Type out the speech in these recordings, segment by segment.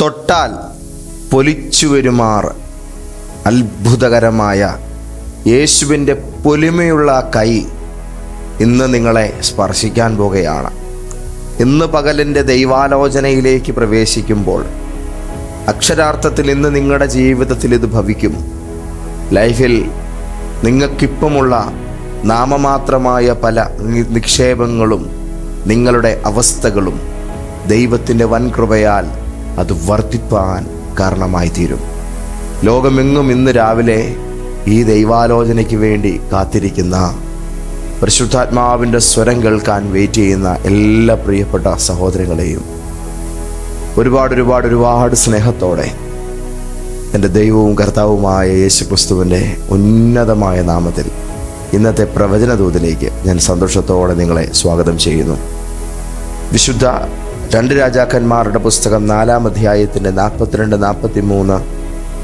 തൊട്ടാൽ പൊലിച്ചു വരുമാർ അത്ഭുതകരമായ യേശുവിന്റെ പൊലിമയുള്ള കൈ ഇന്ന് നിങ്ങളെ സ്പർശിക്കാൻ പോകുകയാണ് ഇന്ന് പകലിന്റെ ദൈവാലോചനയിലേക്ക് പ്രവേശിക്കുമ്പോൾ അക്ഷരാർത്ഥത്തിൽ ഇന്ന് നിങ്ങളുടെ ജീവിതത്തിൽ ഇത് ഭവിക്കും. ലൈഫിൽ നിങ്ങൾക്കിപ്പമുള്ള നാമമാത്രമായ പല നിക്ഷേപങ്ങളും നിങ്ങളുടെ അവസ്ഥകളും ദൈവത്തിന്റെ വൻകൃപയാൽ അത് വർദ്ധിപ്പാൻ കാരണമായി തീരും ലോകമെങ്ങും ഇന്ന് രാവിലെ ഈ ദൈവാലോചനയ്ക്ക് വേണ്ടി കാത്തിരിക്കുന്ന പരിശുദ്ധാത്മാവിന്റെ സ്വരം കേൾക്കാൻ വെയിറ്റ് ചെയ്യുന്ന എല്ലാ പ്രിയപ്പെട്ട സഹോദരങ്ങളെയും ഒരുപാട് ഒരുപാട് ഒരുപാട് സ്നേഹത്തോടെ എന്റെ ദൈവവും കർത്താവുമായ യേശു ക്രിസ്തുവിന്റെ ഉന്നതമായ നാമത്തിൽ ഇന്നത്തെ പ്രവചന ദൂതിലേക്ക് ഞാൻ സന്തോഷത്തോടെ നിങ്ങളെ സ്വാഗതം ചെയ്യുന്നു. വിശുദ്ധ രണ്ട് രാജാക്കന്മാരുടെ പുസ്തകം നാലാം അധ്യായത്തിന്റെ നാൽപ്പത്തിരണ്ട് നാൽപ്പത്തി മൂന്ന്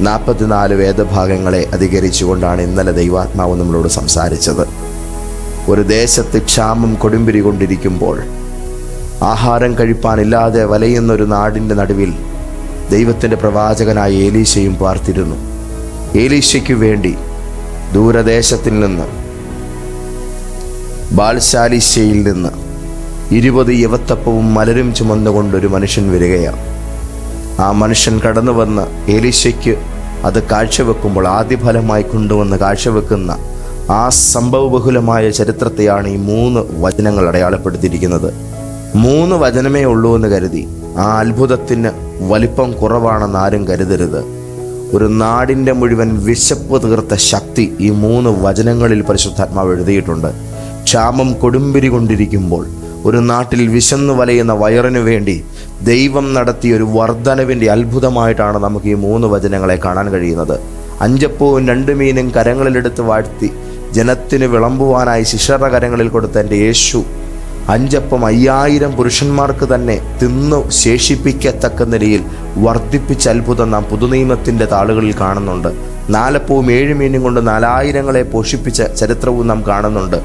നാൽപ്പത്തിനാല് വേദഭാഗങ്ങളെ അധികരിച്ചുകൊണ്ടാണ് ഇന്നലെ ദൈവാത്മാവ് നമ്മളോട് സംസാരിച്ചത്. ഒരു ദേശത്ത് ക്ഷാമം കൊടുമ്പിരി കൊണ്ടിരിക്കുമ്പോൾ ആഹാരം കഴിപ്പാനില്ലാതെ വലയുന്ന ഒരു നാടിന്റെ നടുവിൽ ദൈവത്തിന്റെ പ്രവാചകനായ ഏലീശയും പാർത്തിരുന്നു. ഏലീശയ്ക്ക് വേണ്ടി ദൂരദേശത്തിൽ നിന്ന് ബാൽശാലിശയിൽ നിന്ന് ഇരുപത് യവത്തപ്പവും മലരും ചുമന്നുകൊണ്ടൊരു മനുഷ്യൻ വരികയാണ്. ആ മനുഷ്യൻ കടന്നു വന്ന് ഏലീശയ്ക്ക് അത് കാഴ്ചവെക്കുമ്പോൾ ആദ്യഫലമായി കൊണ്ടുവന്ന് കാഴ്ചവെക്കുന്ന ആ സംഭവബഹുലമായ ചരിത്രത്തെയാണ് ഈ മൂന്ന് വചനങ്ങൾ അടയാളപ്പെടുത്തിയിരിക്കുന്നത്. മൂന്ന് വചനമേ ഉള്ളൂ എന്ന് കരുതി. ആ അത്ഭുതത്തിന് വലിപ്പം കുറവാണെന്ന് ആരും കരുതരുത്. ഒരു നാടിന്റെ മുഴുവൻ വിശപ്പ് തീർത്ത ശക്തി ഈ മൂന്ന് വചനങ്ങളിൽ പരിശുദ്ധാത്മാവ് എഴുതിയിട്ടുണ്ട്. ക്ഷാമം കൊടുമ്പിരി കൊണ്ടിരിക്കുമ്പോൾ ഒരു നാട്ടിൽ വിശന്നു വലയുന്ന വയറിനു വേണ്ടി ദൈവം നടത്തിയ ഒരു വർധനവിന്റെ അത്ഭുതമായിട്ടാണ് നമുക്ക് ഈ മൂന്ന് വചനങ്ങളെ കാണാൻ കഴിയുന്നത്. അഞ്ചപ്പവും രണ്ട് മീനും കരങ്ങളിലെടുത്ത് വാഴ്ത്തി ജനത്തിന് വിളമ്പുവാനായി ശിഷ്യരുടെ കരങ്ങളിൽ കൊടുത്ത എന്റെ യേശു അഞ്ചപ്പം അയ്യായിരം പുരുഷന്മാർക്ക് തന്നെ തിന്നു ശേഷിപ്പിക്കത്തക്ക നിലയിൽ വർദ്ധിപ്പിച്ച അത്ഭുതം നാം പുതുനിയമത്തിന്റെ താളുകളിൽ കാണുന്നുണ്ട്. നാലപ്പവും ഏഴ് മീനും കൊണ്ട് നാലായിരങ്ങളെ പോഷിപ്പിച്ച ചരിത്രവും നാം കാണുന്നുണ്ട്.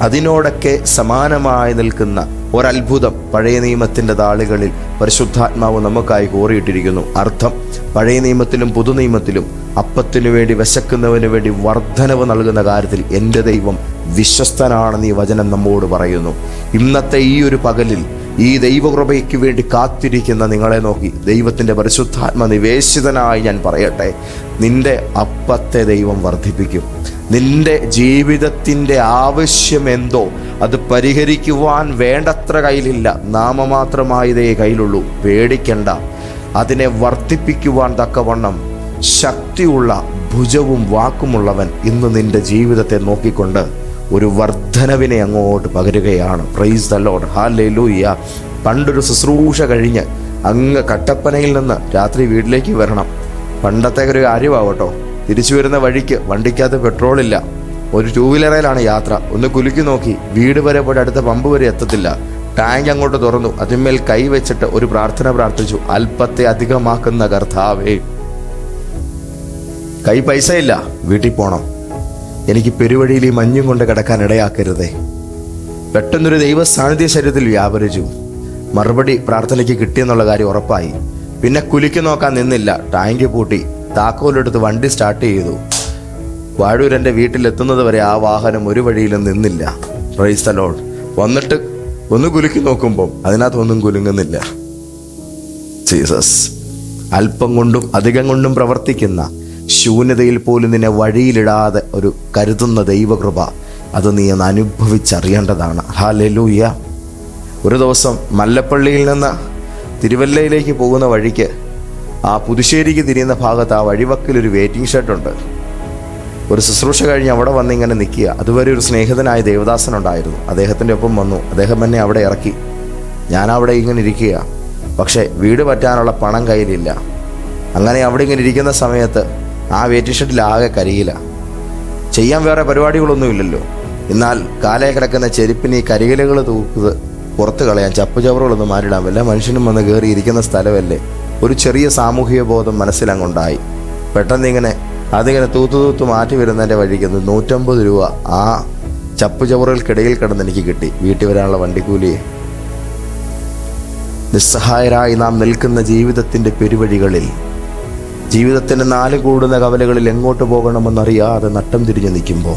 അതിനോടൊക്കെ സമാനമായി നിൽക്കുന്ന ഒരത്ഭുതം പഴയ നിയമത്തിന്റെ താളുകളിൽ പരിശുദ്ധാത്മാവ് നമുക്കായി കോറിയിട്ടിരിക്കുന്നു. അർത്ഥം പഴയ നിയമത്തിലും പുതുനിയമത്തിലും അപ്പത്തിനു വേണ്ടി വിശക്കുന്നവന് വേണ്ടി വർധനവ് നൽകുന്ന കാര്യത്തിൽ എന്റെ ദൈവം വിശ്വസ്തനാണെന്ന് ഈ വചനം നമ്മോട് പറയുന്നു. ഇന്നത്തെ ഈ ഒരു പകലിൽ ഈ ദൈവകൃപയ്ക്ക് വേണ്ടി കാത്തിരിക്കുന്ന നിങ്ങളെ നോക്കി ദൈവത്തിന്റെ പരിശുദ്ധാത്മ നിവേശിതനായി ഞാൻ പറയട്ടെ. നിന്റെ അപ്പത്തെ ദൈവം വർദ്ധിപ്പിക്കും. നിന്റെ ജീവിതത്തിന്റെ ആവശ്യം എന്തോ അത് പരിഹരിക്കുവാൻ വേണ്ടത്ര കയ്യിലില്ല. നാമമാത്രമായതേ കയ്യിലുള്ളൂ. പേടിക്കണ്ട. അതിനെ വർദ്ധിപ്പിക്കുവാൻ തക്കവണ്ണം ശക്തിയുള്ള ഭുജവും വാക്കുമുള്ളവൻ ഇന്ന് നിന്റെ ജീവിതത്തെ നോക്കിക്കൊണ്ട് ഒരു വർധനവിനെ അങ്ങോട്ട് പകരുകയാണ്. പ്രൈസ് ദ ലോഡ് ഹാലൂയ്യ പണ്ടൊരു ശുശ്രൂഷ കഴിഞ്ഞ് അങ്ങ് കട്ടപ്പനയിൽ നിന്ന് രാത്രി വീട്ടിലേക്ക് വരണം. പണ്ടത്തെ ഒരു കാര്യമാവട്ടോ? തിരിച്ചു വരുന്ന വഴിക്ക് വണ്ടിക്കകത്ത് പെട്രോൾ ഇല്ല ഒരു ടൂ വീലറിലാണ് യാത്ര. ഒന്ന് കുലുക്കി നോക്കി. വീട് വരെ പോയിട്ട് അടുത്ത പമ്പ് വരെ എത്തത്തില്ല. ടാങ്ക് അങ്ങോട്ട് തുറന്നു. അതിന്മേൽ കൈ വെച്ചിട്ട് ഒരു പ്രാർത്ഥന പ്രാർത്ഥിച്ചു. അല്പത്തെ അധികമാക്കുന്ന കർത്താവേ. കൈ പൈസ ഇല്ല വീട്ടിൽ പോണം. എനിക്ക് പെരുവഴിയിൽ ഈ മഞ്ഞും കൊണ്ട് കിടക്കാൻ ഇടയാക്കരുതേ. പെട്ടെന്നൊരു ദൈവ സാന്നിധ്യ ശരീരത്തിൽ വ്യാപരിച്ചു. മറുപടി പ്രാർത്ഥനയ്ക്ക് കിട്ടിയെന്നുള്ള കാര്യം ഉറപ്പായി. പിന്നെ കുലിക്ക് നോക്കാൻ നിന്നില്ല. ടാങ്ക് പൂട്ടി. താക്കോലെടുത്ത് വണ്ടി സ്റ്റാർട്ട് ചെയ്തു. വാഴൂർ എന്റെ വീട്ടിലെത്തുന്നത് വരെ ആ വാഹനം ഒരു വഴിയിലും നിന്നില്ല. ലോർഡ് വന്നിട്ട് ഒന്ന് കുലുക്കി നോക്കുമ്പോൾ അതിനകത്തൊന്നും കുലുങ്ങുന്നില്ല. ജീസസ് അല്പം കൊണ്ടും അധികം കൊണ്ടും പ്രവർത്തിക്കുന്ന ശൂന്യതയിൽ പോലും നിന്നെ വഴിയിലിടാതെ ഒരു കരുതുന്ന ദൈവകൃപ അത് നീ ഒന്ന് അനുഭവിച്ചറിയേണ്ടതാണ്. ഹാലൂയ്യ ഒരു ദിവസം മല്ലപ്പള്ളിയിൽ നിന്ന് തിരുവല്ലയിലേക്ക് പോകുന്ന വഴിക്ക് ആ പുതുശ്ശേരിക്ക് തിരിയുന്ന ഭാഗത്ത് ആ വഴിവക്കിൽ ഒരു വെയിറ്റിംഗ് ഷെഡുണ്ട് ഒരു ശുശ്രൂഷ കഴിഞ്ഞ് അവിടെ വന്ന് ഇങ്ങനെ നിൽക്കുക. അതുവരെ ഒരു സ്നേഹിതനായ ദേവദാസൻ ഉണ്ടായിരുന്നു. അദ്ദേഹത്തിന്റെ ഒപ്പം വന്നു. അദ്ദേഹം എന്നെ അവിടെ ഇറക്കി. ഞാൻ അവിടെ ഇങ്ങനെ ഇരിക്കുക. പക്ഷേ വീട് പറ്റാനുള്ള പണം കയ്യിലില്ല. അങ്ങനെ അവിടെ ഇങ്ങനെ ഇരിക്കുന്ന സമയത്ത് ആ വെയിറ്റിംഗ് ഷെഡിൽ ആകെ കരിയില്ല ചെയ്യാൻ വേറെ പരിപാടികളൊന്നുമില്ലല്ലോ. എന്നാൽ കാലേ കിടക്കുന്ന ചെരുപ്പിന് ഈ കരികലുകൾ തൂക്കുന്നത് പുറത്ത് കളയാൻ ചപ്പുചവറുകളൊന്നും മാറിടാൻ വല്ല മനുഷ്യനും വന്ന് കയറി ഇരിക്കുന്ന സ്ഥലമല്ലേ? ഒരു ചെറിയ സാമൂഹിക ബോധം മനസ്സിലങ്ങുണ്ടായി. പെട്ടെന്ന് ഇങ്ങനെ അതിങ്ങനെ തൂത്തു തൂത്തു മാറ്റി വരുന്നതിന്റെ വഴിക്ക് നൂറ്റമ്പത് രൂപ ആ ചപ്പുചവറുകൾക്കിടയിൽ കിടന്ന് എനിക്ക് കിട്ടി. വീട്ടിൽ വരാനുള്ള വണ്ടിക്കൂലിയെ. നിസ്സഹായരായി നാം നിൽക്കുന്ന ജീവിതത്തിന്റെ പെരുവഴികളിൽ ജീവിതത്തിന്റെ നാല് കൂടുന്ന കവലകളിൽ എങ്ങോട്ട് പോകണമെന്നറിയാതെ നട്ടം തിരിഞ്ഞു നിൽക്കുമ്പോൾ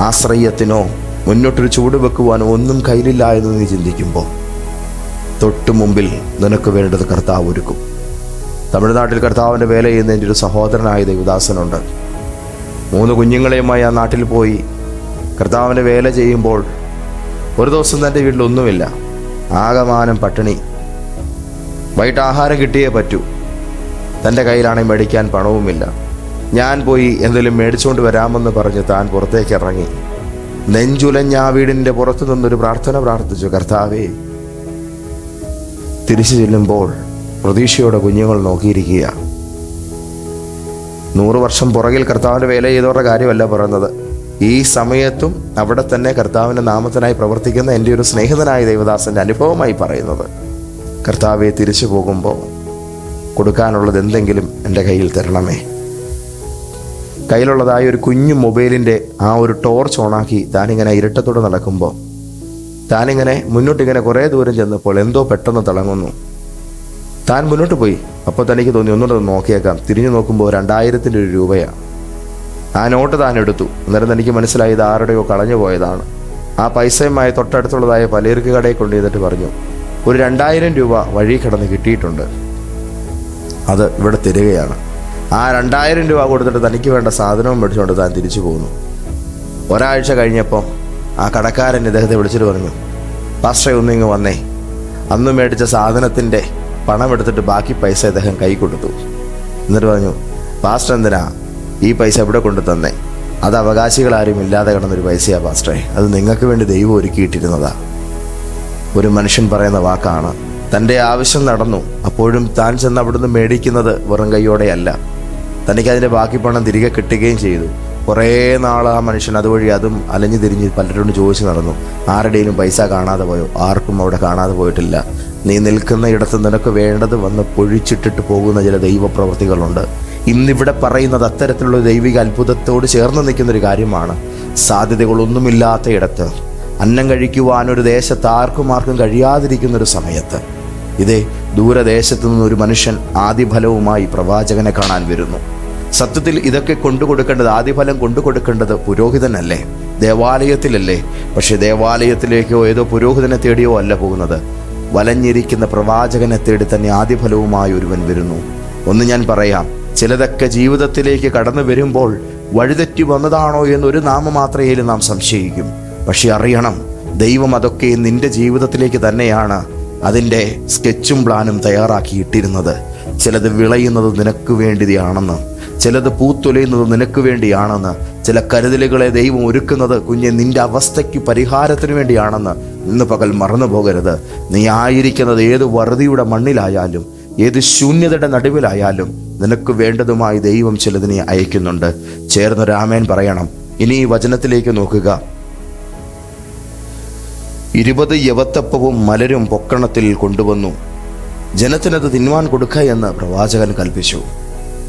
ആശ്രയത്തിനോ മുന്നോട്ടൊരു ചൂട് വെക്കുവാനോ ഒന്നും കയ്യിലില്ല എന്ന് നീ ചിന്തിക്കുമ്പോൾ തൊട്ടു മുമ്പിൽ നിനക്ക് വേണ്ടത് കർത്താവ് ഒരുക്കും. തമിഴ്നാട്ടിൽ കർത്താവിന്റെ വേല ചെയ്യുന്ന എന്റെ ഒരു സഹോദരനായ ദേവദാസനുണ്ട്. മൂന്ന് കുഞ്ഞുങ്ങളെയുമായി ആ നാട്ടിൽ പോയി കർത്താവിന്റെ വേല ചെയ്യുമ്പോൾ ഒരു ദിവസം തന്റെ വീട്ടിലൊന്നുമില്ല ആകമാനം പട്ടിണി. വൈകിട്ട് ആഹാരം കിട്ടിയേ പറ്റൂ. തന്റെ കയ്യിലാണെങ്കിൽ മേടിക്കാൻ പണവുമില്ല. ഞാൻ പോയി എന്തെങ്കിലും മേടിച്ചുകൊണ്ട് വരാമെന്ന് പറഞ്ഞ് താൻ പുറത്തേക്ക് ഇറങ്ങി. നെഞ്ചുലഞ്ഞ ആ വീടിന്റെ പുറത്തു നിന്നൊരു പ്രാർത്ഥന പ്രാർത്ഥിച്ചു കർത്താവേ തിരിച്ചു ചെല്ലുമ്പോൾ പ്രതീക്ഷയോടെ കുഞ്ഞുങ്ങൾ നോക്കിയിരിക്കുക. നൂറ് വർഷം പുറകിൽ കർത്താവിന്റെ വേല ചെയ്തവരുടെ കാര്യമല്ല പറയുന്നത്. ഈ സമയത്തും അവിടെ തന്നെ കർത്താവിന്റെ നാമത്തിനായി പ്രവർത്തിക്കുന്ന എന്റെ ഒരു സ്നേഹിതനായ ദേവദാസന്റെ അനുഭവമായി പറയുന്നത്. കർത്താവെ തിരിച്ചു പോകുമ്പോൾ കൊടുക്കാനുള്ളത് എന്തെങ്കിലും എന്റെ കയ്യിൽ തരണമേ. കയ്യിലുള്ളതായ ഒരു കുഞ്ഞു മൊബൈലിന്റെ ആ ഒരു ടോർച്ച് ഓണാക്കി താനിങ്ങനെ ഇരട്ടത്തോടെ നടക്കുമ്പോൾ താനിങ്ങനെ മുന്നോട്ടിങ്ങനെ കുറേ ദൂരം ചെന്നപ്പോൾ എന്തോ പെട്ടെന്ന് തിളങ്ങുന്നു. താൻ മുന്നോട്ട് പോയി. അപ്പോൾ തനിക്ക് തോന്നി ഒന്നുകൂടെ ഒന്ന് നോക്കിയേക്കാം. തിരിഞ്ഞു നോക്കുമ്പോൾ രണ്ടായിരത്തിന്റെ ഒരു രൂപയാണ് ആ നോട്ട് താൻ എടുത്തു. അന്നേരം തനിക്ക് മനസ്സിലായി ഇത് ആരുടെയോ കളഞ്ഞു പോയതാണ്. ആ പൈസയുമായി തൊട്ടടുത്തുള്ളതായ പലചരക്ക് കടയിൽ കൊണ്ടുവന്നിട്ട് പറഞ്ഞു ഒരു രണ്ടായിരം രൂപ വഴി കിടന്ന് കിട്ടിയിട്ടുണ്ട്. അത് ഇവിടെ തരികയാണ്. ആ രണ്ടായിരം രൂപ കൊടുത്തിട്ട് തനിക്ക് വേണ്ട സാധനവും മേടിച്ചുകൊണ്ട് താൻ തിരിച്ചു പോകുന്നു ഒരാഴ്ച കഴിഞ്ഞപ്പോൾ ആ കടക്കാരൻ ഇദ്ദേഹത്തെ വിളിച്ചിട്ട് പറഞ്ഞു പാസ്റ്ററെ ഒന്നിങ്ങ് വന്നേ. അന്ന് മേടിച്ച സാധനത്തിന്റെ പണം എടുത്തിട്ട് ബാക്കി പൈസ ഇദ്ദേഹം കൈ കൊടുത്തു. എന്നിട്ട് പറഞ്ഞു പാസ്റ്റർ എന്തിനാ ഈ പൈസ എവിടെ കൊണ്ടു തന്നേ? അത് അവകാശികൾ ആരും ഇല്ലാതെ കിടന്നൊരു പൈസയാ പാസ്റ്ററെ. അത് നിങ്ങൾക്ക് വേണ്ടി ദൈവം ഒരുക്കിയിട്ടിരുന്നതാ. ഒരു മനുഷ്യൻ പറയുന്ന വാക്കാണ് തന്റെ ആവശ്യം നടന്നു അപ്പോഴും താൻ ചെന്ന് അവിടുന്ന് മേടിക്കുന്നത് വെറും കൈയോടെയല്ല. തനിക്ക് അതിന്റെ ബാക്കി പണം തിരികെ കിട്ടുകയും ചെയ്തു. കുറേ നാൾ ആ മനുഷ്യൻ അതുവഴി അതും അലഞ്ഞു തിരിഞ്ഞ് പലരോട് ചോദിച്ചു നടന്നു. ആരുടെയും പൈസ കാണാതെ പോയോ? ആർക്കും അവിടെ കാണാതെ പോയിട്ടില്ല. നീ നിൽക്കുന്ന ഇടത്ത് നിനക്ക് വേണ്ടത് വന്ന് പൊഴിച്ചിട്ടിട്ട് പോകുന്ന ചില ദൈവപ്രവൃത്തികളുണ്ട് ഇന്നിവിടെ പറയുന്നത് അത്തരത്തിലുള്ള ദൈവിക അത്ഭുതത്തോട് ചേർന്ന് നിൽക്കുന്നൊരു കാര്യമാണ്. സാധ്യതകളൊന്നുമില്ലാത്ത ഇടത്ത്. അന്നം കഴിക്കുവാനൊരു ദേശത്ത് ആർക്കും ആർക്കും കഴിയാതിരിക്കുന്നൊരു സമയത്ത്. ഇതേ ദൂരദേശത്തു നിന്നൊരു മനുഷ്യൻ ആദിഫലവുമായി പ്രവാചകനെ കാണാൻ വരുന്നു. സത്യത്തിൽ ഇതൊക്കെ കൊണ്ടുകൊടുക്കേണ്ടത് ആദ്യഫലം കൊണ്ടുകൊടുക്കേണ്ടത് പുരോഹിതനല്ലേ? ദേവാലയത്തിലല്ലേ? പക്ഷെ ദേവാലയത്തിലേക്കോ ഏതോ പുരോഹിതനെ തേടിയോ അല്ല പോകുന്നത്. വലഞ്ഞിരിക്കുന്ന പ്രവാചകനെ തേടി തന്നെ ആദ്യഫലവുമായി ഒരുവൻ വരുന്നു. ഒന്ന് ഞാൻ പറയാം ചിലതൊക്കെ ജീവിതത്തിലേക്ക് കടന്നു വരുമ്പോൾ വഴിതെറ്റി വന്നതാണോ എന്നൊരു നാമമാത്രയിലും നാം സംശയിക്കും. പക്ഷെ അറിയണം ദൈവം അതൊക്കെ നിന്റെ ജീവിതത്തിലേക്ക് തന്നെയാണ് അതിന്റെ സ്കെച്ചും പ്ലാനും തയ്യാറാക്കിയിട്ടിരുന്നത്. ചിലത് വിളയുന്നത് നിനക്ക് വേണ്ടിയാണെന്ന്. ചിലത് പൂത്തൊലയുന്നത് നിനക്ക് വേണ്ടിയാണെന്ന് ചില കരുതലുകളെ ദൈവം ഒരുക്കുന്നത് കുഞ്ഞെ നിന്റെ അവസ്ഥയ്ക്ക് പരിഹാരത്തിന് വേണ്ടിയാണെന്ന് ഇന്ന് പകൽ മറന്നു പോകരുത്. നീ ആയിരിക്കുന്നത് ഏത് വറുതിയുടെ മണ്ണിലായാലും ഏത് ശൂന്യതയുടെ നടുവിലായാലും നിനക്ക് വേണ്ടതുമായി ദൈവം ചിലതിനെ അയക്കുന്നുണ്ട്. ചേർന്ന് രാമേൻ പറയണം ഇനി ഈ വചനത്തിലേക്ക് നോക്കുക. ഇരുപത് യവത്തപ്പവും മലരും പൊക്കണത്തിൽ കൊണ്ടുവന്നു. ജനത്തിനത് തിന്മാൻ കൊടുക്ക എന്ന് പ്രവാചകൻ കൽപ്പിച്ചു.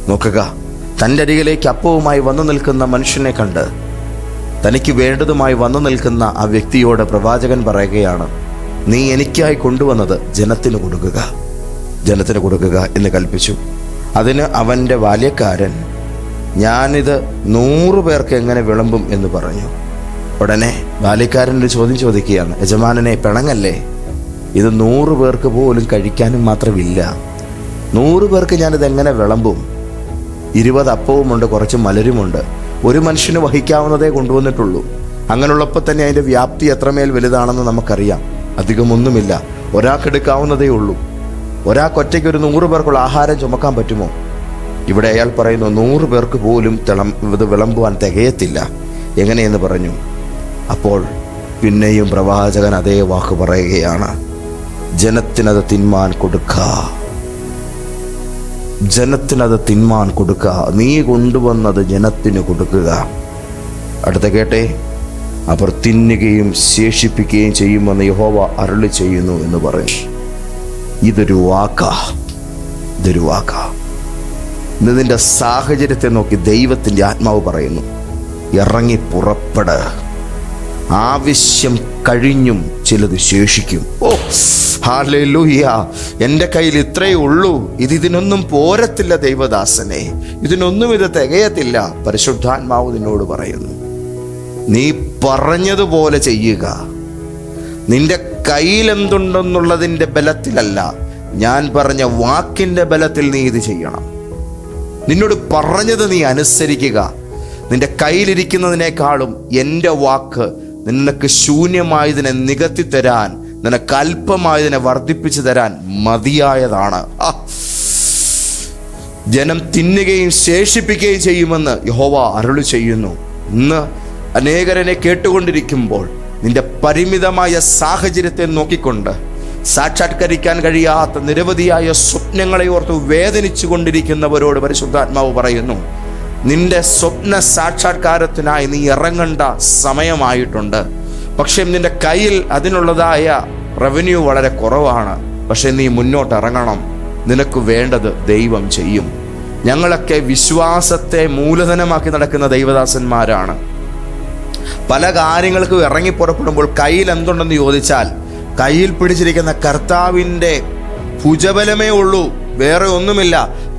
നോക്കുക. തന്റെ അരികിലേക്ക് അപ്പവുമായി വന്നു നിൽക്കുന്ന മനുഷ്യനെ കണ്ട് തനിക്ക് വേണ്ടതുമായി വന്നു നിൽക്കുന്ന ആ വ്യക്തിയോട് പ്രവാചകൻ പറയുകയാണ് നീ എനിക്കായി കൊണ്ടുവന്നത് ജനത്തിന് കൊടുക്കുക ജനത്തിന് കൊടുക്കുക എന്ന് കൽപ്പിച്ചു. അതിന് അവന്റെ ബാല്യക്കാരൻ ഞാനിത് നൂറു പേർക്ക് എങ്ങനെ വിളമ്പും എന്ന് പറഞ്ഞു. ഉടനെ ബാല്യക്കാരൻ ഒരു ചോദ്യം ചോദിക്കുകയാണ് യജമാനനെ പിണങ്ങല്ലേ? ഇത് നൂറ് പേർക്ക് പോലും കഴിക്കാനും മാത്രമില്ല. നൂറ് പേർക്ക് ഞാനിത് എങ്ങനെ വിളമ്പും? ഇരുപത് അപ്പവുമുണ്ട് കുറച്ച് മലരുമുണ്ട്. ഒരു മനുഷ്യന് വഹിക്കാവുന്നതേ കൊണ്ടുവന്നിട്ടുള്ളൂ. അങ്ങനെയുള്ളപ്പോൾ തന്നെ അതിന്റെ വ്യാപ്തി എത്രമേൽ വലുതാണെന്ന് നമുക്കറിയാം. അധികമൊന്നുമില്ല. ഒരാൾക്കെടുക്കാവുന്നതേ ഉള്ളൂ. ഒരാൾക്കൊറ്റയ്ക്ക് ഒരു നൂറ് പേർക്കുള്ള ആഹാരം ചുമക്കാൻ പറ്റുമോ? ഇവിടെ അയാൾ പറയുന്നു നൂറ് പേർക്ക് പോലും തിളം ഇത് വിളമ്പുവാൻ തികയത്തില്ല. എങ്ങനെയെന്ന് പറഞ്ഞു. അപ്പോൾ പിന്നെയും പ്രവാചകൻ അതേ വാക്ക് പറയുകയാണ് ജനത്തിനത് തിന്മാൻ കൊടുക്ക. ജനത്തിനത് തിന്മാൻ കൊടുക്കുക. നീ കൊണ്ടുവന്നത് ജനത്തിന് കൊടുക്കുക. അടുത്ത കേട്ടെ അവർ തിന്നുകയും ശേഷിപ്പിക്കുകയും ചെയ്യുമെന്ന് യഹോവ അരുളി ചെയ്യുന്നു എന്ന് പറയും. ഇതൊരു വാക്ക. ഇതൊരു വാക്ക. നിന്റെ സാഹചര്യത്തെ നോക്കി ദൈവത്തിന്റെ ആത്മാവ് പറയുന്നു. ഇറങ്ങി പുറപ്പെട്. ആവശ്യം കഴിഞ്ഞും ചിലത് ശേഷിക്കും. ഓ ഹാലൂയ്യ എന്റെ കയ്യിൽ ഇത്രയേ ഉള്ളൂ. ഇത് ഇതിനൊന്നും പോരത്തില്ല ദൈവദാസനെ. ഇതിനൊന്നും ഇത് തികയത്തില്ല. പരിശുദ്ധാത്മാവ് നിന്നോട് പറയുന്നു. നീ പറഞ്ഞതുപോലെ ചെയ്യുക. നിന്റെ കയ്യിൽ എന്തുണ്ടെന്നുള്ളതിന്റെ ബലത്തിലല്ല. ഞാൻ പറഞ്ഞ വാക്കിന്റെ ബലത്തിൽ നീ ഇത് ചെയ്യണം. നിന്നോട് പറഞ്ഞത് നീ അനുസരിക്കുക. നിന്റെ കയ്യിലിരിക്കുന്നതിനേക്കാളും എന്റെ വാക്ക് നിനക്ക് ശൂന്യമായതിനെ നികത്തി തരാൻ നിനക്ക് അല്പമായതിനെ വർദ്ധിപ്പിച്ചു തരാൻ മതിയായതാണ്. ജനം തിന്നുകയും ശേഷിപ്പിക്കുകയും ചെയ്യുമെന്ന് യഹോവ അരുളി ചെയ്യുന്നു. ഇന്ന് അനേകരനെ കേട്ടുകൊണ്ടിരിക്കുമ്പോൾ നിന്റെ പരിമിതമായ സാഹചര്യത്തെ നോക്കിക്കൊണ്ട് സാക്ഷാത്കരിക്കാൻ കഴിയാത്ത നിരവധിയായ സ്വപ്നങ്ങളെ ഓർത്ത് വേദനിച്ചു കൊണ്ടിരിക്കുന്നവരോട് പരിശുദ്ധാത്മാവ് പറയുന്നു. നിന്റെ സ്വപ്ന സാക്ഷാത്കാരത്തിനായി നീ ഇറങ്ങേണ്ട സമയമായിട്ടുണ്ട്. പക്ഷേ നിന്റെ കയ്യിൽ അതിനുള്ളതായ റവന്യൂ വളരെ കുറവാണ്. പക്ഷെ നീ മുന്നോട്ട് ഇറങ്ങണം നിനക്ക് വേണ്ടത് ദൈവം ചെയ്യും. ഞങ്ങളൊക്കെ വിശ്വാസത്തെ മൂലധനമാക്കി നടക്കുന്ന ദൈവദാസന്മാരാണ്. പല കാര്യങ്ങൾക്കും ഇറങ്ങി പുറപ്പെടുമ്പോൾ കയ്യിൽ എന്തുണ്ടെന്ന് ചോദിച്ചാൽ കയ്യിൽ പിടിച്ചിരിക്കുന്ന കർത്താവിന്റെ ഭുജബലമേ ഉള്ളൂ. വേറെ ഒന്നുമില്ല.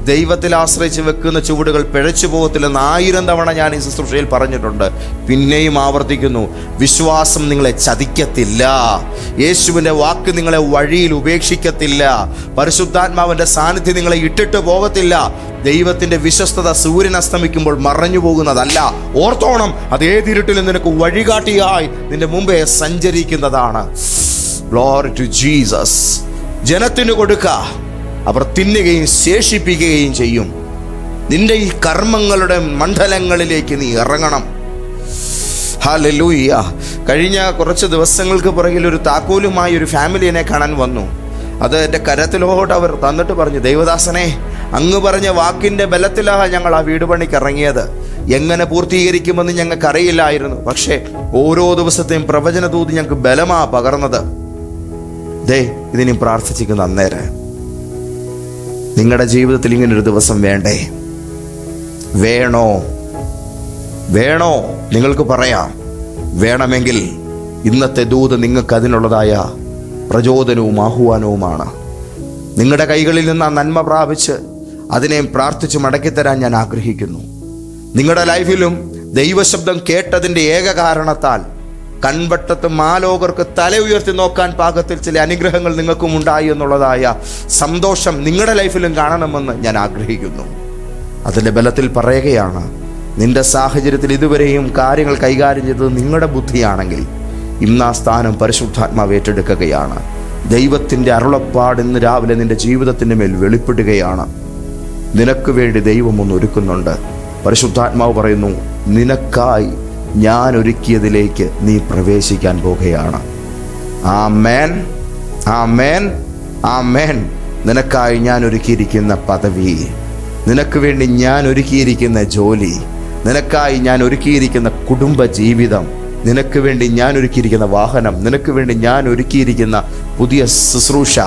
ദൈവത്തിൽ ആശ്രയിച്ച് വെക്കുന്ന ചുവടുകൾ പിഴച്ചു പോകത്തില്ലെന്ന് ആയിരം തവണ ഞാൻ ഈ ശുശ്രൂഷയിൽ പറഞ്ഞിട്ടുണ്ട്. പിന്നെയും ആവർത്തിക്കുന്നു വിശ്വാസം നിങ്ങളെ ചതിക്കത്തില്ല. യേശുവിന്റെ വാക്ക് നിങ്ങളെ വഴിയിൽ ഉപേക്ഷിക്കത്തില്ല. പരിശുദ്ധാത്മാവിന്റെ സാന്നിധ്യം നിങ്ങളെ ഇട്ടിട്ട് പോകത്തില്ല. ദൈവത്തിന്റെ വിശ്വസ്തത സൂര്യൻ അസ്തമിക്കുമ്പോൾ മറഞ്ഞു പോകുന്നതല്ല. ഓർത്തോണം അത് ഏതിരുട്ടിലും നിനക്ക് വഴികാട്ടിയായി നിന്റെ മുമ്പേ സഞ്ചരിക്കുന്നതാണ്. ജനത്തിന് കൊടുക്ക. അവർ തിന്നുകയും ശേഷിപ്പിക്കുകയും ചെയ്യും. നിന്റെ ഈ കർമ്മങ്ങളുടെ മണ്ഡലങ്ങളിലേക്ക് നീ ഇറങ്ങണം. ഹാലൂയ്യ കഴിഞ്ഞ കുറച്ച് ദിവസങ്ങൾക്ക് പുറകിൽ ഒരു താക്കോലുമായി ഒരു ഫാമിലി എന്നെ കാണാൻ വന്നു. അത് എന്റെ കരത്തിലോട്ട് അവർ തന്നിട്ട് പറഞ്ഞു ദൈവദാസനെ അങ്ങ് പറഞ്ഞ വാക്കിന്റെ ബലത്തിലാണ് ഞങ്ങൾ ആ വീട് പണിക്ക് ഇറങ്ങിയത്. എങ്ങനെ പൂർത്തീകരിക്കുമെന്ന് ഞങ്ങൾക്കറിയില്ലായിരുന്നു. പക്ഷേ ഓരോ ദിവസത്തെയും പ്രവചന തൂതി ഞങ്ങൾക്ക് ബലമാ പകർന്നത്. ദേ ഇതിനും പ്രാർത്ഥിച്ചിരിക്കുന്ന അന്നേരെ. നിങ്ങളുടെ ജീവിതത്തിൽ ഇങ്ങനെ ഒരു ദിവസം വേണ്ടേ? വേണോ? വേണോ? നിങ്ങൾക്ക് പറയാം. വേണമെങ്കിൽ ഇന്നത്തെ ദൂത് നിങ്ങൾക്ക് അതിനുള്ളതായ പ്രചോദനവും ആഹ്വാനവുമാണ്. നിങ്ങളുടെ കൈകളിൽ നിന്ന് ആ നന്മ പ്രാപിച്ച് അതിനെ പ്രാർത്ഥിച്ച് മടക്കിത്തരാൻ ഞാൻ ആഗ്രഹിക്കുന്നു. നിങ്ങളുടെ ലൈഫിലും ദൈവശബ്ദം കേട്ടതിന്റെ ഏക കാരണത്താൽ കൺവട്ടത്ത് മാലോകർക്ക് തല ഉയർത്തി നോക്കാൻ പാകത്തിൽ ചില അനുഗ്രഹങ്ങൾ നിങ്ങൾക്കും ഉണ്ടായി എന്നുള്ളതായ സന്തോഷം നിങ്ങളുടെ ലൈഫിലും കാണണമെന്ന് ഞാൻ ആഗ്രഹിക്കുന്നു. അതിന്റെ ബലത്തിൽ പറയുകയാണ് നിന്റെ സാഹചര്യത്തിൽ ഇതുവരെയും കാര്യങ്ങൾ കൈകാര്യം ചെയ്തത് നിങ്ങളുടെ ബുദ്ധിയാണെങ്കിൽ ഇന്ന് ആ സ്ഥാനം പരിശുദ്ധാത്മാവ് ഏറ്റെടുക്കുകയാണ്. ദൈവത്തിന്റെ അരുളപ്പാട് ഇന്ന് രാവിലെ നിന്റെ ജീവിതത്തിന്റെ മേൽ വെളിപ്പെടുകയാണ്. നിനക്ക് വേണ്ടി ദൈവം ഒന്ന് ഒരുക്കുന്നുണ്ട്. പരിശുദ്ധാത്മാവ് പറയുന്നു നിനക്കായി ഞാൻ ഒരുക്കിയതിലേക്ക് നീ പ്രവേശിക്കാൻ പോകുകയാണ്. ആ മേൻ ആ മേൻ ആ മേൻ നിനക്കായി ഞാൻ ഒരുക്കിയിരിക്കുന്ന പദവി. നിനക്ക് വേണ്ടി ഞാൻ ഒരുക്കിയിരിക്കുന്ന ജോലി. നിനക്കായി ഞാൻ ഒരുക്കിയിരിക്കുന്ന കുടുംബ ജീവിതം നിനക്ക് വേണ്ടി ഞാൻ ഒരുക്കിയിരിക്കുന്ന വാഹനം. നിനക്ക് വേണ്ടി ഞാൻ ഒരുക്കിയിരിക്കുന്ന പുതിയ ശുശ്രൂഷ.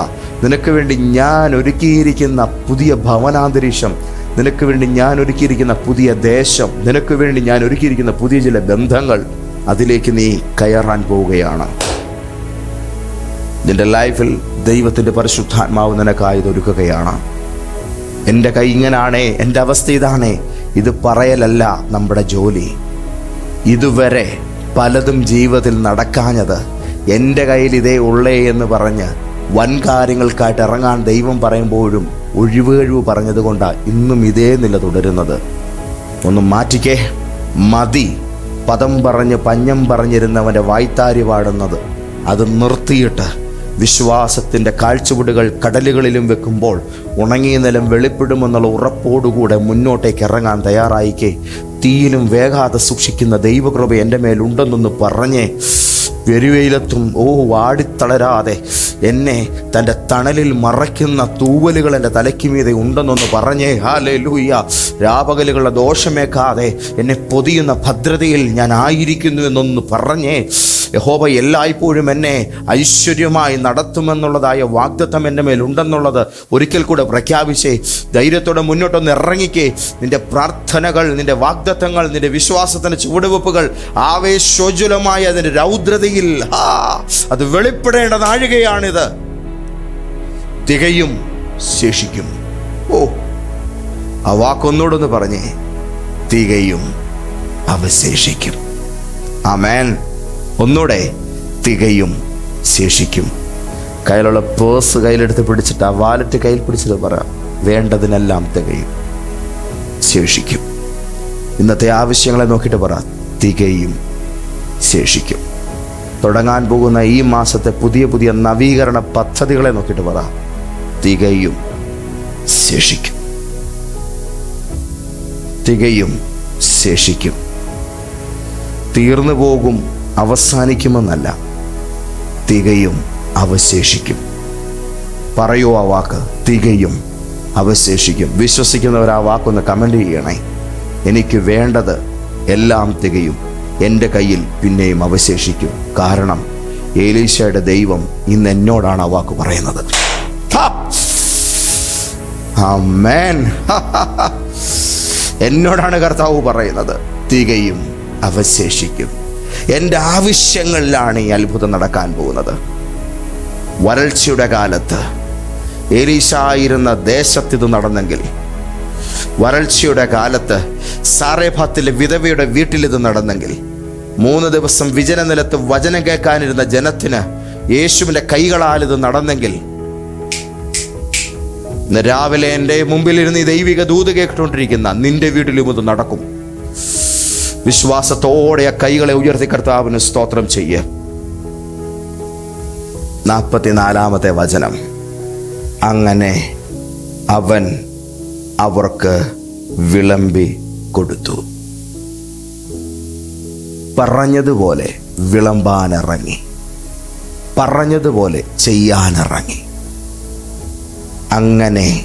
നിനക്ക് വേണ്ടി ഞാൻ ഒരുക്കിയിരിക്കുന്ന പുതിയ ഭവനാന്തരീക്ഷം. നിനക്ക് വേണ്ടി ഞാൻ ഒരുക്കിയിരിക്കുന്ന പുതിയ ദേശം നിനക്ക് വേണ്ടി ഞാൻ ഒരുക്കിയിരിക്കുന്ന പുതിയ ചില ബന്ധങ്ങൾ അതിലേക്ക് നീ കയറാൻ പോവുകയാണ്. നിന്റെ ലൈഫിൽ ദൈവത്തിന്റെ പരിശുദ്ധാത്മാവ് നിനക്കായത് ഒരുക്കുകയാണ്. എന്റെ കൈ ഇങ്ങനാണേ എന്റെ അവസ്ഥ ഇതാണേ. ഇത് പറയലല്ല നമ്മുടെ ജോലി. ഇതുവരെ പലതും ജീവിതത്തിൽ നടക്കാഞ്ഞത് എന്റെ കയ്യിൽ ഇതേ ഉള്ളേ എന്ന് പറഞ്ഞ് വൻ കാര്യങ്ങൾക്കായിട്ട് ഇറങ്ങാൻ ദൈവം പറയുമ്പോഴും ഒഴിവുകഴിവ് പറഞ്ഞതുകൊണ്ടാണ് ഇന്നും ഇതേ നില തുടരുന്നത്. ഒന്ന് മാറ്റിക്കേ. മതി. പദം പറഞ്ഞ് പഞ്ഞം പറഞ്ഞിരുന്നവന്റെ വായ്ത്താരി പാടുന്നത്. അത് നിർത്തിയിട്ട് വിശ്വാസത്തിന്റെ കാഴ്ചപുടുകൾ കടലുകളിലും വെക്കുമ്പോൾ ഉണങ്ങിയ നിലം വെളിപ്പെടുമെന്നുള്ള ഉറപ്പോടുകൂടെ മുന്നോട്ടേക്ക് ഇറങ്ങാൻ തയ്യാറായിക്കേ. തീയിലും വേഗാതെ സൂക്ഷിക്കുന്ന ദൈവകൃപ എന്റെ മേലുണ്ടെന്നൊന്ന് പറഞ്ഞേ. വെരുവയിലെത്തും. ഓ വാടിത്തളരാതെ. എന്നെ തന്റെ തണലിൽ മറയ്ക്കുന്ന തൂവലുകൾ എന്റെ തലയ്ക്ക് മീതെ ഉണ്ടെന്നൊന്ന് പറഞ്ഞേ. ഹാലേ ലൂയ്യ രാപകലുകളുടെ ദോഷമേക്കാതെ എന്നെ പൊതിയുന്ന ഭദ്രതയിൽ ഞാൻ ആയിരിക്കുന്നു എന്നൊന്ന് പറഞ്ഞേ. യഹോബ എല്ലായ്പ്പോഴും എന്നെ ഐശ്വര്യമായി നടത്തുമെന്നുള്ളതായ വാഗ്ദത്വം എന്റെ മേൽ ഉണ്ടെന്നുള്ളത് ഒരിക്കൽ കൂടെ പ്രഖ്യാപിച്ചേ. ധൈര്യത്തോടെ മുന്നോട്ടൊന്ന് ഇറങ്ങിക്കേ. നിന്റെ പ്രാർത്ഥനകൾ നിന്റെ വാഗ്ദത്തങ്ങൾ നിന്റെ വിശ്വാസത്തിന്റെ ചുവടുവെപ്പുകൾ ആവേശോജ്വലമായ അതിന്റെ രൗദ്രതയിൽ അത് വെളിപ്പെടേണ്ട നാഴികയാണിത് തികയും ശേഷിക്കും. ഓ ആ വാക്കൊന്നോടൊന്ന് പറഞ്ഞേ. തികയും അവശേഷിക്കും. ആ ആമേൻ. ഒന്നൂടെ തികയും ശേഷിക്കും. കയ്യിലുള്ള പേഴ്സ് കയ്യിലെടുത്ത് പിടിച്ചിട്ട് ആ വാലറ്റ് കയ്യിൽ പിടിച്ചിട്ട് പറ വേണ്ടതിനെല്ലാം തികയും ശേഷിക്കും. ഇന്നത്തെ ആവശ്യങ്ങളെ നോക്കിയിട്ട് പറ തികയും ശേഷിക്കും. തുടങ്ങാൻ പോകുന്ന ഈ മാസത്തെ പുതിയ പുതിയ നവീകരണ പദ്ധതികളെ നോക്കിയിട്ട് പറ. തികയും ശേഷിക്കും. തികയും ശേഷിക്കും. തീർന്നു പോകും അവസാനിക്കുമെന്നല്ല. തികയും അവശേഷിക്കും. പറയൂ ആ വാക്ക് തികയും അവശേഷിക്കും. വിശ്വസിക്കുന്നവർ ആ വാക്കൊന്ന് കമന്റ് ചെയ്യണേ. എനിക്ക് വേണ്ടത് എല്ലാം തികയും എന്റെ കയ്യിൽ പിന്നെയും അവശേഷിക്കും. കാരണം ഏലീശയുടെ ദൈവം ഇന്ന് എന്നോടാണ് ആ വാക്ക് പറയുന്നത്. എന്നോടാണ് കർത്താവ് പറയുന്നത്. തികയും അവശേഷിക്കും. എന്റെ ആവശ്യങ്ങളിലാണ് ഈ അത്ഭുതം നടക്കാൻ പോകുന്നത്. വരൾച്ചയുടെ കാലത്ത് എലീശായിരുന്ന ദേശത്ത് ഇത് നടന്നെങ്കിൽ വരൾച്ചയുടെ കാലത്ത് സാറേഭാത്തിലെ വിധവയുടെ വീട്ടിൽ ഇത് നടന്നെങ്കിൽ മൂന്ന് ദിവസം വിജന നിലത്ത് വചനം കേൾക്കാനിരുന്ന ജനത്തിന് യേശുവിന്റെ കൈകളാൽ ഇത് നടന്നെങ്കിൽ ഇന്ന് രാവിലെ എന്റെ മുമ്പിലിരുന്ന് ഈ ദൈവിക ദൂത് കേട്ടുകൊണ്ടിരിക്കുന്ന നിന്റെ വീട്ടിലും ഇത് നടക്കും. വിശ്വാസത്തോടെ ആ കൈകളെ ഉയർത്തി കർത്താവിന് സ്തോത്രം ചെയ്യ. നാൽപ്പത്തിനാലാമത്തെ വചനം. അങ്ങനെ അവൻ അവർക്ക് വിളമ്പി കൊടുത്തു. പറഞ്ഞതുപോലെ വിളമ്പാനിറങ്ങി. പറഞ്ഞതുപോലെ ചെയ്യാനിറങ്ങി. അങ്ങനെ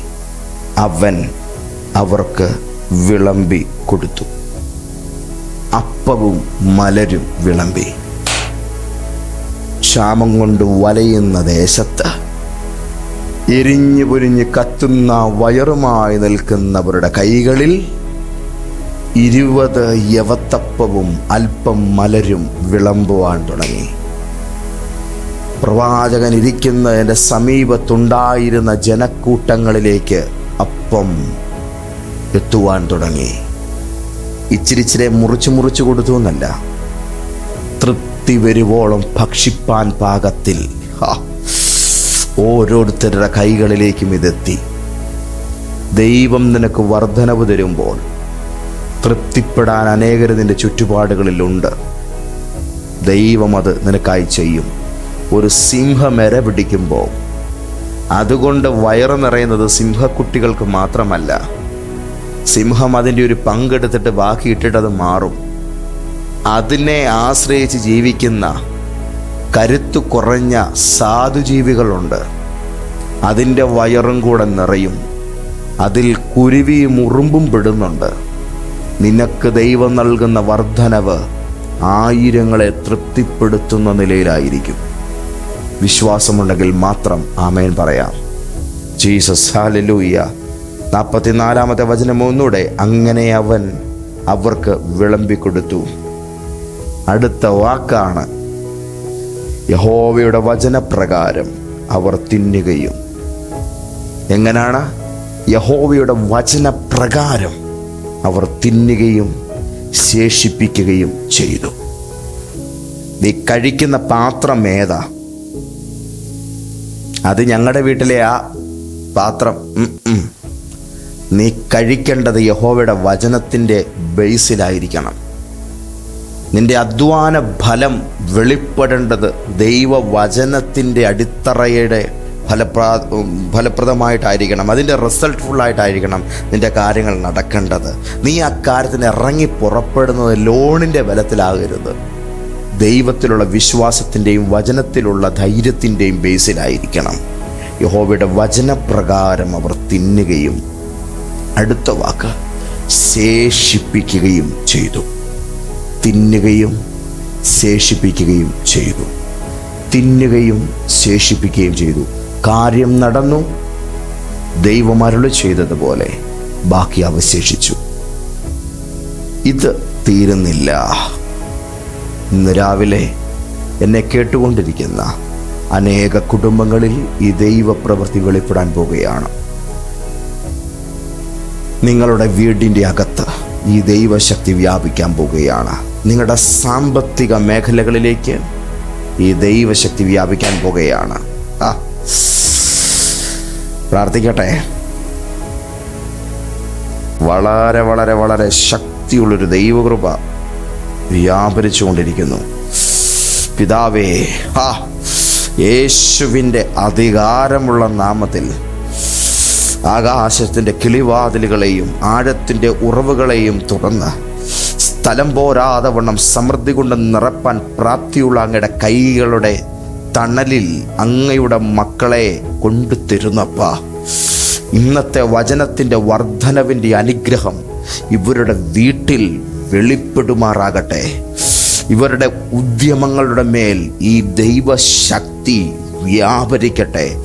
അവൻ അവർക്ക് വിളമ്പി കൊടുത്തു. അപ്പവും മലരും വിളമ്പി. ക്ഷാമം കൊണ്ട് വലയുന്ന ദേശത്ത് എരിഞ്ഞു പൊരിഞ്ഞ് കത്തുന്ന വയറുമായി നിൽക്കുന്നവരുടെ കൈകളിൽ ഇരുപത് യവത്തപ്പവും അല്പം മലരും വിളമ്പുവാൻ തുടങ്ങി. പ്രവാചകൻ ഇരിക്കുന്നതിന്റെ സമീപത്തുണ്ടായിരുന്ന ജനക്കൂട്ടങ്ങളിലേക്ക് അപ്പം എത്തുവാൻ തുടങ്ങി. ഇച്ചിരിച്ചിരെ മുറിച്ച് മുറിച്ച് കൊടുത്തു എന്നല്ല. തൃപ്തി വരുവോളം ഭക്ഷിപ്പാൻ പാകത്തിൽ. ഓരോരുത്തരുടെ കൈകളിലേക്കും ഇതെത്തി. ദൈവം നിനക്ക് വർധനവ് തരുമ്പോൾ തൃപ്തിപ്പെടാൻ അനേകർ നിന്റെ ചുറ്റുപാടുകളിലുണ്ട്. ദൈവം അത് നിനക്കായി ചെയ്യും. ഒരു സിംഹം എര പിടിക്കുമ്പോൾ. അതുകൊണ്ട് വയറ് നിറയുന്നത് സിംഹക്കുട്ടികൾക്ക് മാത്രമല്ല. സിംഹം അതിന്റെ ഒരു പങ്കെടുത്തിട്ട് ബാക്കി ഇട്ടിട്ട് അത് മാറും. അതിനെ ആശ്രയിച്ച് ജീവിക്കുന്ന കരുത്തു കുറഞ്ഞ സാധുജീവികളുണ്ട്. അതിന്റെ വയറും കൂടെ നിറയും. അതിൽ കുരുവിയും ഉറുമ്പും പെടുന്നുണ്ട്. നിനക്ക് ദൈവം നൽകുന്ന വർധനവ് ആയിരങ്ങളെ തൃപ്തിപ്പെടുത്തുന്ന നിലയിലായിരിക്കും. വിശ്വാസമുണ്ടെങ്കിൽ മാത്രം ആമേൻ പറയാം. ജീസസ് ഹാലലൂയ്യ നാൽപ്പത്തിനാലാമത്തെ വചനം ഒന്നൂടെ അങ്ങനെ അവൻ അവർക്ക് വിളമ്പിക്കൊടുത്തു. അടുത്ത വാക്കാണ് യഹോവയുടെ വചനപ്രകാരം അവർ തിന്നുകയും. എങ്ങനെയാണ് യഹോവയുടെ വചനപ്രകാരം അവർ തിന്നുകയും ശേഷിപ്പിക്കുകയും ചെയ്തു. നീ കഴിക്കുന്ന പാത്രം ഏതാ? അത് ഞങ്ങളുടെ വീട്ടിലെ ആ പാത്രം. നീ കഴിക്കേണ്ടത് യഹോവയുടെ വചനത്തിന്റെ ബേസിലായിരിക്കണം. നിന്റെ അധ്വാന ഫലം വെളിപ്പെടേണ്ടത് ദൈവവചനത്തിന്റെ അടിത്തറയുടെ ഫലപ്രാ ഫലപ്രദമായിട്ടായിരിക്കണം. അതിന്റെ റിസൾട്ട്ഫുള്ളായിട്ടായിരിക്കണം നിന്റെ കാര്യങ്ങൾ നടക്കേണ്ടത്. നീ അക്കാര്യത്തിന് ഇറങ്ങി പുറപ്പെടുന്നത് ലോണിന്റെ ബലത്തിലാകരുത്. ദൈവത്തിലുള്ള വിശ്വാസത്തിന്റെയും വചനത്തിലുള്ള ധൈര്യത്തിന്റെയും ബേസിലായിരിക്കണം. യഹോവയുടെ വചനപ്രകാരം അവർ തിന്നുകയും അടുത്ത വാക്ക് ശേഷിപ്പിക്കുകയും ചെയ്തു. തിന്നുകയും ശേഷിപ്പിക്കുകയും ചെയ്തു. തിന്നുകയും ശേഷിപ്പിക്കുകയും ചെയ്തു. കാര്യം നടന്നു. ദൈവം അരുളി ചെയ്തതുപോലെ ബാക്കി അവശേഷിച്ചു. ഇത് തീരുന്നില്ല. ഇന്ന് രാവിലെ എന്നെ കേട്ടുകൊണ്ടിരിക്കുന്ന അനേക കുടുംബങ്ങളിൽ ഈ ദൈവപ്രവൃത്തി വെളിപ്പെടാൻ പോവുകയാണ്. നിങ്ങളുടെ വീടിന്റെ അകത്ത് ഈ ദൈവശക്തി വ്യാപിക്കാൻ പോവുകയാണ്. നിങ്ങളുടെ സാമ്പത്തിക മേഖലകളിലേക്ക് ഈ ദൈവശക്തി വ്യാപിക്കാൻ പോവുകയാണ്. പ്രാർത്ഥിക്കട്ടെ. വളരെ വളരെ വളരെ ശക്തിയുള്ളൊരു ദൈവകൃപ വ്യാപരിച്ചുകൊണ്ടിരിക്കുന്നു. പിതാവേ ആ യേശുവിന്റെ അധികാരമുള്ള നാമത്തിൽ ആകാശത്തിന്റെ കിളിവാതിലുകളെയും ആഴത്തിന്റെ ഉറവുകളെയും തുറന്ന് സ്ഥലം പോരാതെ വണ്ണം സമൃദ്ധി കൊണ്ട് നിറപ്പാൻ പ്രാപ്തിയുള്ള അങ്ങയുടെ കൈകളുടെ തണലിൽ അങ്ങയുടെ മക്കളെ കൊണ്ടുതരുന്നപ്പ. ഇന്നത്തെ വചനത്തിന്റെ വർധനവിന്റെ അനുഗ്രഹം ഇവരുടെ വീട്ടിൽ വെളിപ്പെടുമാറാകട്ടെ. ഇവരുടെ ഉദ്യമങ്ങളുടെ മേൽ ഈ ദൈവശക്തി വ്യാപരിക്കട്ടെ.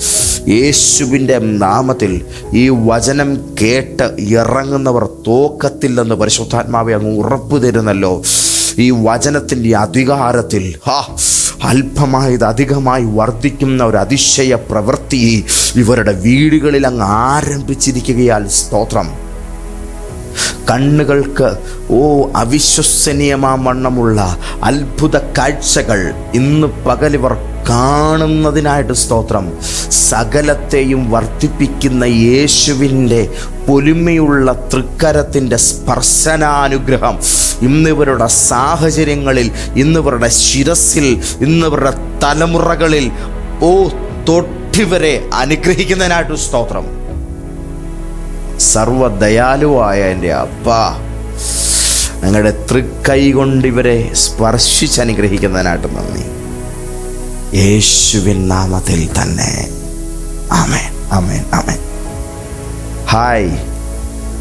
യേശുവിന്റെ നാമത്തിൽ ഈ വചനം കേട്ട് ഇറങ്ങുന്നവർ തോക്കത്തില്ലെന്ന് പരിശുദ്ധാത്മാവെ അങ്ങ് ഉറപ്പു തരുന്നല്ലോ ഈ വചനത്തിന്റെ അധികാരത്തിൽ ഹാ അല്പമായത് അധികമായി വർദ്ധിക്കുന്ന ഒരു അതിശയ പ്രവൃത്തി ഇവരുടെ വീടുകളിൽ അങ്ങ് ആരംഭിച്ചിരിക്കുകയാൽ സ്തോത്രം. കണ്ണുകൾക്ക് ഓ അവിശ്വസനീയമാവണ്ണമുള്ള അത്ഭുത കാഴ്ചകൾ ഇന്ന് പകലിവർ കാണുന്നതിനായിട്ട് സ്തോത്രം. സകലത്തെയും വർദ്ധിപ്പിക്കുന്ന യേശുവിന്റെ പൊലിമയുള്ള തൃക്കരത്തിന്റെ സ്പർശനാനുഗ്രഹം ഇന്നിവരുടെ സാഹചര്യങ്ങളിൽ ഇന്നിവരുടെ ശിരസിൽ ഇന്നിവരുടെ തലമുറകളിൽ ഓ തൊട്ടിവരെ അനുഗ്രഹിക്കുന്നതിനായിട്ട് സ്തോത്രം. സർവദയാലുവായ എന്റെ അപ്പ. ഞങ്ങളുടെ തൃക്കൈ കൊണ്ട് ഇവരെ സ്പർശിച്ച് അനുഗ്രഹിക്കുന്നതിനായിട്ട് നന്ദി. യേശുവിൻ നാമത്തിൽ തന്നെ. ആമേൻ. ആമേൻ. ആമേൻ. ഹായ്.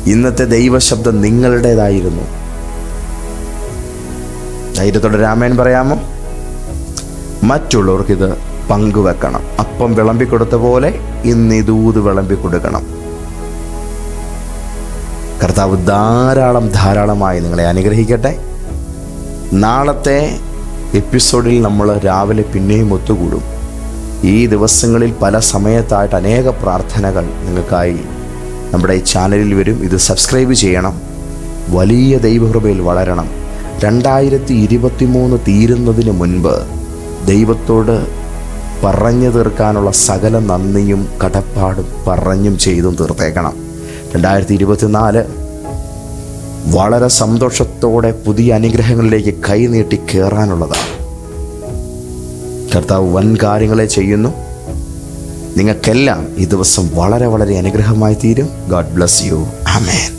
ഇന്നത്തെ ദൈവശബ്ദം നിങ്ങളുടേതായിരുന്നു. ധൈര്യത്തോടെ രാമേൻ പറയാമോ? മറ്റുള്ളവർക്കിത് പങ്കുവെക്കണം. അപ്പം വിളമ്പിക്കൊടുത്ത പോലെ ഇന്ന് ഇതൂത് വിളമ്പിക്കൊടുക്കണം. കർത്താവ് ധാരാളം ധാരാളമായി നിങ്ങളെ അനുഗ്രഹിക്കട്ടെ. നാളത്തെ എപ്പിസോഡിൽ നമ്മൾ രാവിലെ പിന്നെയും ഒത്തുകൂടും. ഈ ദിവസങ്ങളിൽ പല സമയത്തായിട്ട് അനേക പ്രാർത്ഥനകൾ നിങ്ങൾക്കായി നമ്മുടെ ഈ ചാനലിൽ വരും. ഇത് സബ്സ്ക്രൈബ് ചെയ്യണം. വലിയ ദൈവകൃപയിൽ വളരണം. രണ്ടായിരത്തി ഇരുപത്തി മൂന്ന് തീരുന്നതിന് മുൻപ് ദൈവത്തോട് പറഞ്ഞു തീർക്കാനുള്ള സകല നന്ദിയും കടപ്പാടും പറഞ്ഞും ചെയ്തും തീർത്തേക്കണം. രണ്ടായിരത്തി ഇരുപത്തിനാല് വളരെ സന്തോഷത്തോടെ പുതിയ അനുഗ്രഹങ്ങളിലേക്ക് കൈനീട്ടി കയറാനുള്ളതാണ് കർത്താവ് വൻ കാര്യങ്ങളെ ചെയ്യുന്നു. നിങ്ങൾക്കെല്ലാം ഈ ദിവസം വളരെ വളരെ അനുഗ്രഹമായി തീരും. God bless you. ആമേൻ.